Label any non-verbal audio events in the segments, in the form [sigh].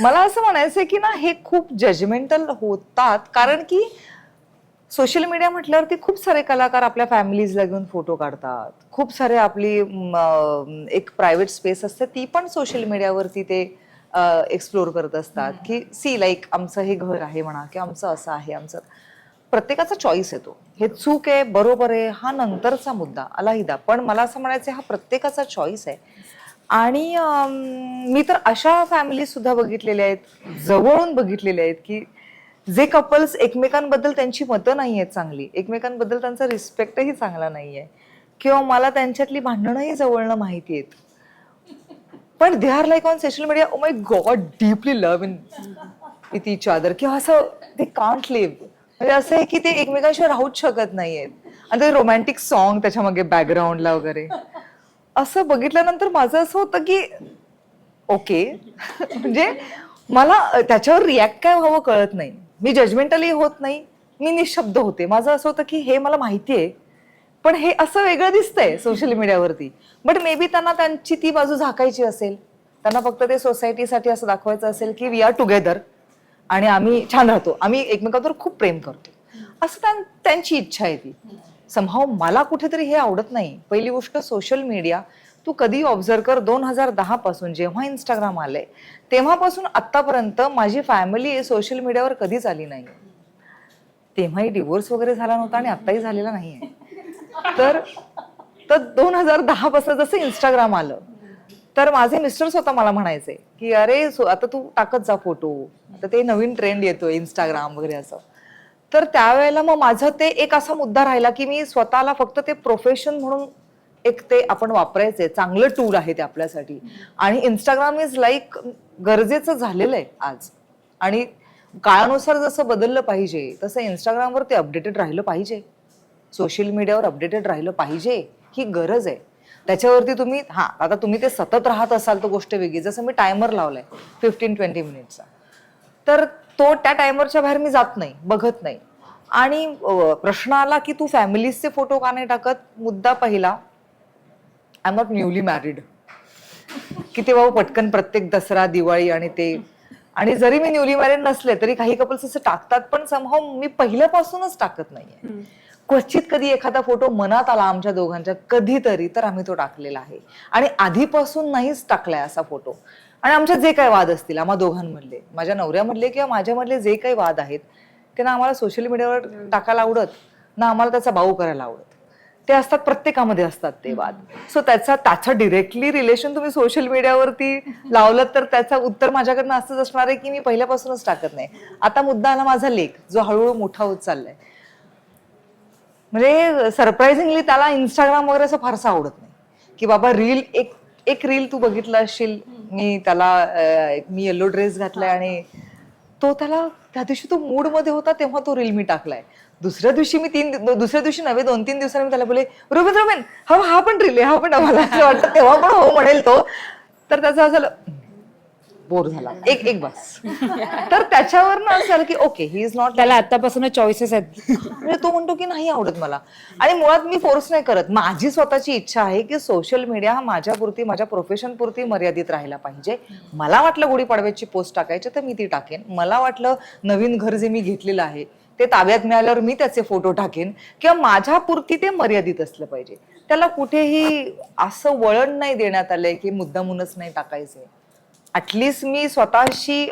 मला असं म्हणायचंय की ना हे खूप जजमेंटल होतात. कारण की सोशल मीडिया म्हटल्यावरती खूप सारे कलाकार आपल्या फॅमिलीजला घेऊन फोटो काढतात. खूप सारे आपली म, एक प्रायव्हेट स्पेस असते ती पण सोशल मीडियावरती ते एक्सप्लोर करत असतात. की सी लाईक आमचं हे घर आहे म्हणा की आमचं असं आहे आमचं. प्रत्येकाचा चॉईस येतो. हे चूक आहे बरोबर आहे हा नंतरचा मुद्दा अलाहिदा. पण मला असं म्हणायचं हा प्रत्येकाचा चॉईस आहे. आणि मी तर अशा फॅमिली सुद्धा बघितलेल्या आहेत जवळून बघितलेल्या आहेत की जे कपल्स एकमेकांबद्दल त्यांची मतं नाही आहेत चांगली एकमेकांबद्दल त्यांचा रिस्पेक्टही चांगला नाही आहे किंवा मला त्यांच्यातली भांडणंही जवळनं माहिती आहेत. पण they are like on social media oh my god deeply love in with each other किंवा असं ते कांट लिव्ह म्हणजे असं आहे की ते एकमेकांशिवाय राहूच शकत नाहीयेत. आणि ते रोमॅन्टिक सॉन्ग त्याच्यामागे बॅकग्राऊंडला वगैरे. असं बघितल्यानंतर माझं असं होतं की ओके [laughs] म्हणजे मला त्याच्यावर रिॲक्ट काय व्हावं कळत नाही. मी जजमेंटली होत नाही. मी निशब्द होते. माझं असं होतं की हे मला माहिती आहे पण हे असं वेगळं दिसतंय सोशल मीडियावरती बट मे बी त्यांना त्यांची ती बाजू झाकायची असेल. त्यांना फक्त ते सोसायटीसाठी असं दाखवायचं असेल की वी आर टुगेदर आणि आम्ही छान राहतो. आम्ही एकमेकांवर खूप प्रेम करतो. असं त्यां- त्यांची इच्छा आहे ती. समहाव मला कुठेतरी हे आवडत नाही. पहिली गोष्ट सोशल मीडिया तू कधी ऑब्झर्व कर दोन हजार दहा पासून जेव्हा इंस्टाग्राम आलंय तेव्हापासून आतापर्यंत माझी फॅमिली सोशल मीडियावर कधीच आली नाही. तेव्हाही डिवोर्स वगैरे झाला नव्हता आणि आत्ताही झालेला नाही तर तर दोन हजार दहा पासून जसं इंस्टाग्राम आलं तर माझे मिस्टर स्वतः मला म्हणायचे की अरे आता तू टाकत जा फोटो आता ते नवीन ट्रेंड येतोय इंस्टाग्राम वगैरे असं. तर त्यावेळेला मग माझं ते एक असा मुद्दा राहिला की मी स्वतःला फक्त ते प्रोफेशन म्हणून एक ते आपण वापरायचे. चांगलं टूल आहे ते आपल्यासाठी. आणि इंस्टाग्राम इज लाईक गरजेचं झालेलं आहे आज. आणि काळानुसार जसं बदललं पाहिजे तसं इंस्टाग्रामवर ते अपडेटेड राहिलं पाहिजे. सोशल मीडियावर अपडेटेड राहिलं पाहिजे. ही गरज आहे. त्याच्यावरती तुम्ही हा आता तुम्ही ते सतत राहत असाल तर गोष्ट वेगळी. जसं मी टायमर लावलाय फिफ्टीन ट्वेंटी मिनिटचा तर तो त्या टायमरच्या बाहेर मी जात नाही बघत नाही. आणि प्रश्न आला की तू फॅमिलीजचे फोटो का नाही टाकत? मुद्दा पहिला I am not newly married की ते बाबा पटकन प्रत्येक दसरा दिवाळी आणि ते. आणि जरी मी न्यूली मॅरिड नसले तरी काही कपल्स असं टाकतात पण समहाव मी पहिल्यापासूनच टाकत नाहीये. क्वचित कधी एखादा फोटो मनात आला आमच्या दोघांच्या कधीतरी तर आम्ही तो टाकलेला आहे. आणि आधीपासून नाहीच टाकलाय असा फोटो आणि आमचे जे काही वाद असतील आम्हा दोघांमधले माझ्या नवऱ्यामधले किंवा माझ्यामधले जे काही वाद आहेत ते ना आम्हाला सोशल मीडियावर टाकायला आवडत ना आम्हाला त्याचा भाऊ करायला आवडत. ते असतात प्रत्येकामध्ये असतात ते वाद. सो त्याचा त्याचं डिरेक्टली रिलेशन तुम्ही सोशल मीडियावरती लावलं तर त्याचं उत्तर माझ्याकडनं असंच असणार आहे की मी पहिल्यापासूनच टाकत नाही. आता मुद्दा आला माझा लेख जो हळूहळू मोठा होत चाललाय. म्हणजे सरप्राइझिंगली त्याला इंस्टाग्राम वगैरे असं फारसं आवडत नाही. की बाबा रील एक एक रील तू बघितलं असशील मी त्याला अं, मी येलो ड्रेस घातलाय आणि तो त्याला त्या दिवशी तो मूडमध्ये होता तेव्हा तो रील मी टाकलाय. दुसऱ्या दिवशी मी तीन दु- दुसऱ्या दिवशी नव्हे दोन तीन दिवसांनी मी त्याला बोले रोबिन रोबिन हा हा पण रील आहे हा पण मला असं वाटतं तेव्हा पण हो म्हणेल तो. तर त्याचं असं झालं बोर झाला. एक एक बस. तर त्याच्यावर ना असं झालं की ओके ही इज नॉट त्याला आतापासूनच चॉईसेस आहेत. म्हणजे तो म्हणतो की नाही आवडत मला. आणि मुळात मी फोर्स नाही करत. माझी स्वतःची इच्छा आहे की सोशल मीडिया हा माझ्या पुरती माझ्या प्रोफेशन पुरती मर्यादित राहायला पाहिजे. मला वाटलं गुढीपाडव्याची पोस्ट टाकायची तर मी ती टाकेन. मला वाटलं नवीन घर जे मी घेतलेलं आहे ते ताब्यात मिळाल्यावर मी त्याचे फोटो टाकेन. किंवा माझ्या पुरती ते मर्यादित असलं पाहिजे. त्याला कुठेही असं वळण नाही देण्यात आलंय की मुद्दामूनच नाही टाकायचे ऍटलिस्ट मी स्वतःशी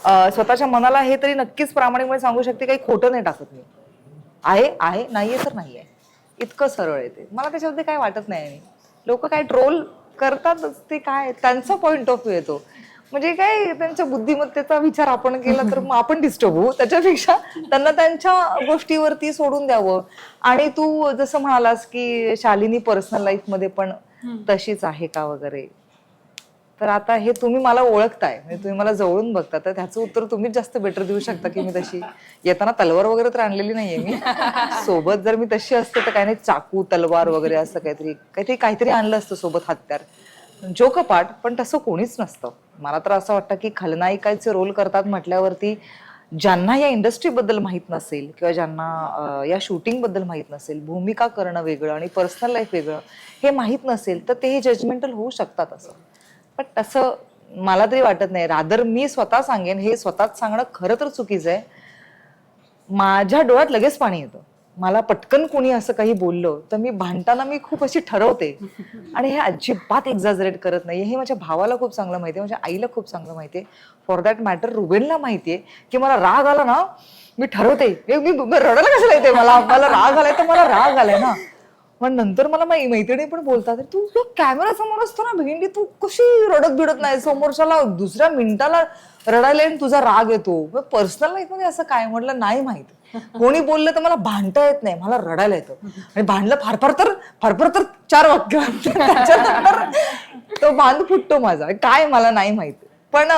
स्वतःच्या मनाला हे तरी नक्कीच प्रामाणिकपणे सांगू शकते काही खोटं नाही टाकत मी. आहे आहे नाहीये तर नाहीये. इतकं सरळ आहे ते. मला त्याच्यामध्ये काय वाटत नाही लोक काय ट्रोल करतातच ते काय त्यांचा पॉइंट ऑफ व्ह्यू येतो म्हणजे काय त्यांच्या बुद्धिमत्तेचा विचार आपण केला तर मग आपण डिस्टर्ब होऊ. त्याच्यापेक्षा त्यांना त्यांच्या गोष्टीवरती सोडून द्यावं. आणि तू जसं म्हणालास की शालिनी पर्सनल लाईफमध्ये पण तशीच आहे का वगैरे? तर आता हे तुम्ही मला ओळखताय म्हणजे तुम्ही मला जवळून बघता तर त्याचं उत्तर तुम्हीच जास्त बेटर देऊ शकता की मी तशी. येताना तलवार वगैरे तर आणलेली नाहीये मी. [laughs] सोबत जर मी तशी असते तर काही नाही चाकू तलवार वगैरे असं काहीतरी काहीतरी काहीतरी आणलं असतं सोबत हत्यार. जोकपाट पण तसं कोणीच नसतं. मला तर असं वाटतं की खलनायिकाचे रोल करतात म्हटल्यावरती ज्यांना या इंडस्ट्रीबद्दल माहीत नसेल किंवा ज्यांना या शूटिंगबद्दल माहीत नसेल भूमिका करणं वेगळं आणि पर्सनल लाईफ वेगळं हे माहीत नसेल तर ते हे जजमेंटल होऊ शकतात असं. पण तसं मला तरी वाटत नाही. रादर मी स्वतः सांगेन हे स्वतःच सांगणं खरं तर चुकीचं आहे. माझ्या डोळ्यात लगेच पाणी येतं. मला पटकन कोणी असं काही बोललं तर मी भांडताना मी खूप अशी ठरवते. आणि हे अजिबात एक्झाजरेट करत नाही हे माझ्या भावाला खूप चांगलं माहिती आहे माझ्या आईला खूप चांगलं माहिती आहे फॉर दॅट मॅटर रुबेनला माहिती आहे की मला राग आला ना मी ठरवते. हे मी रडायला कसं येते मला मला राग आलाय तर मला राग आलाय ना. पण नंतर मला मैत्रिणी पण बोलतात तू तू कॅमेरा समोर असतो ना भेंडी तू कशी रडत बिडत नाही? समोरच्याला दुसऱ्या मिनिटाला रडायला येऊन तुझा राग येतो. पर्सनल लाईफमध्ये असं काय म्हटलं नाही माहीत. कोणी बोललं तर मला भांडता येत नाही मला रडायला येतं. आणि भांडलं फार तर फार फार तर चार वाक्य त्याच्यानंतर तो बांध फुटतो माझा. काय मला नाही माहीत. पण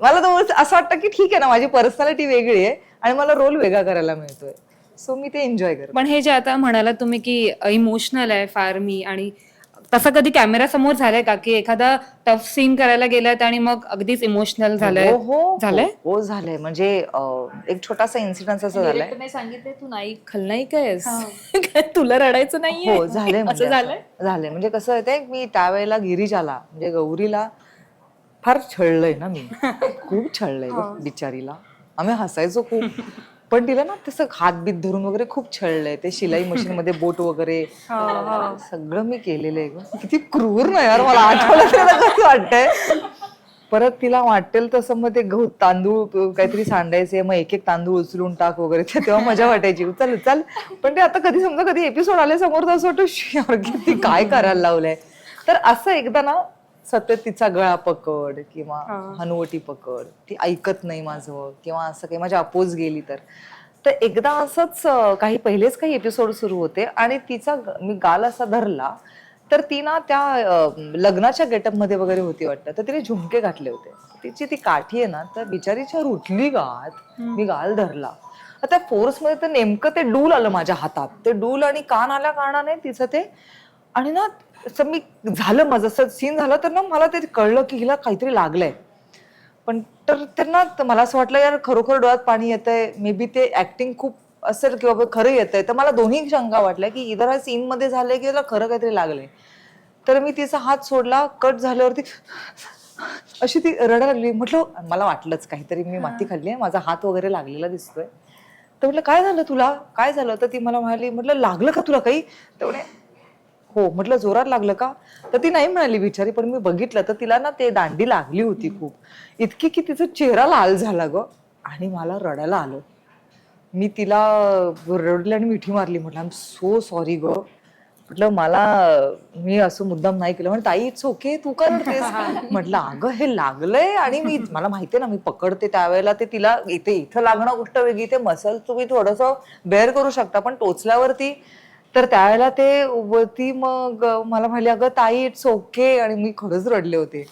मला तो असं वाटतं की ठीक आहे ना माझी पर्सनॅलिटी वेगळी आहे आणि मला रोल वेगळा करायला मिळतोय. सो मी ते एन्जॉय करते. पण हे जे आता म्हणाला तुम्ही की इमोशनल आहे फार मी आणि तसं कधी कॅमेरा समोर झालंय का? की एखादा टफ सीन करायला गेलात आणि मग अगदीच इमोशनल झालंय? हो हो झालंय? हो, हो झालंय. म्हणजे अं, एक छोटासा इन्सिडेंट असं झालाय. सांगितलंय तू नाही खलनायिक आहेस. [laughs] काय तुला रडायचं नाहीये? हो झालंय म्हणजे असं झालंय? असं. झालंय. म्हणजे कसं आहे मी त्यावेळेला गिरिजाला म्हणजे गौरीला फार छळलंय ना मी. [laughs] खूप छळलंय हो. गं बिचारीला. आम्ही हसायचो खूप. पण तिला ना तसं हात बीत धरून वगैरे खूप छळलंय. ते शिलाई [laughs] मशीन मध्ये बोट वगैरे सगळं मी केलेलं आहे गं. किती क्रूर नाही यार मला आठवलं तरी आता कसं वाटतंय. परत तिला वाटेल तसं मग ते गहू तांदूळ अं, काहीतरी सांडायचे मग एक एक तांदूळ उचलून टाक वगैरे. ते तेव्हा मजा वाटायची. उचल उचल पण ते आता कधी समजा कधी एपिसोड आले समोर तर असं वाटतं "शी, यार, किती काय करायला लावलंय. तर असं एकदा ना सतत तिचा गळा पकड किंवा हनुवटी पकड ती ऐकत नाही माझं किंवा असं काही माझ्या अपोज गेली तर. तर एकदा असंच काही पहिलेच काही एपिसोड सुरू होते आणि तिचा मी गाल असा धरला तर ती ना त्या लग्नाच्या गेटअपमध्ये वगैरे होती वाटतं तर तिने झुमके घातले होते. तिची ती काठी आहे ना तर बिचारीच्या रुटली गात मी गाल धरला. आता फोर्समध्ये तर नेमकं ते डूल आलं माझ्या हातात. ते डूल आणि कान आल्या कारणाने तिचं ते आणि ना असं मी झालं माझं. असं सीन झालं तर ना मला ते कळलं की हिला काहीतरी लागलंय. पण तर त्यांना मला असं वाटलं यार खरोखर डोळ्यात पाणी येतंय. मे बी ते ऍक्टिंग खूप असेल किंवा बाबा खरं येतंय. तर मला दोन्ही शंका वाटल्या की इधर हा सीन मध्ये झालंय की त्याला खरं काहीतरी लागलंय. तर मी तिचा हात सोडला कट झाल्यावरती अशी ती रडायला लागली. म्हटलं मला वाटलंच काहीतरी. मी माती खाल्ली आहे माझा हात वगैरे लागलेला दिसतोय. तर म्हटलं काय झालं तुला? काय झालं? तर ती मला म्हणाली म्हटलं लागलं का तुला काही? म्हणे हो म्हटलं जोरात लागलं का? तर ती नाही म्हणाली बिचारी पण मी बघितलं तर तिला ना ते दांडी लागली होती खूप. इतकी की तिचा चेहरा लाल झाला ग आणि मला रडायला आलं. मी तिला रडले आणि मिठी मारली म्हटलं आय एम सो सॉरी ग. म्हटलं मला मी असं मुद्दाम नाही केलं. म्हणजे ताई इट्स ओके तू का रडतेस? [laughs] म्हटलं अगं हे लागलंय आणि मी मला माहितीये ना मी पकडते त्यावेळेला ते तिला इथे इथं लागणं गोष्ट वेगळी ते मसल तुम्ही थोडस बेअर करू शकता पण टोचल्यावरती तर त्यावेळेला ते वरती मग मला म्हणले अगं ताई इट्स ओके आणि मी खरंच रडले होते.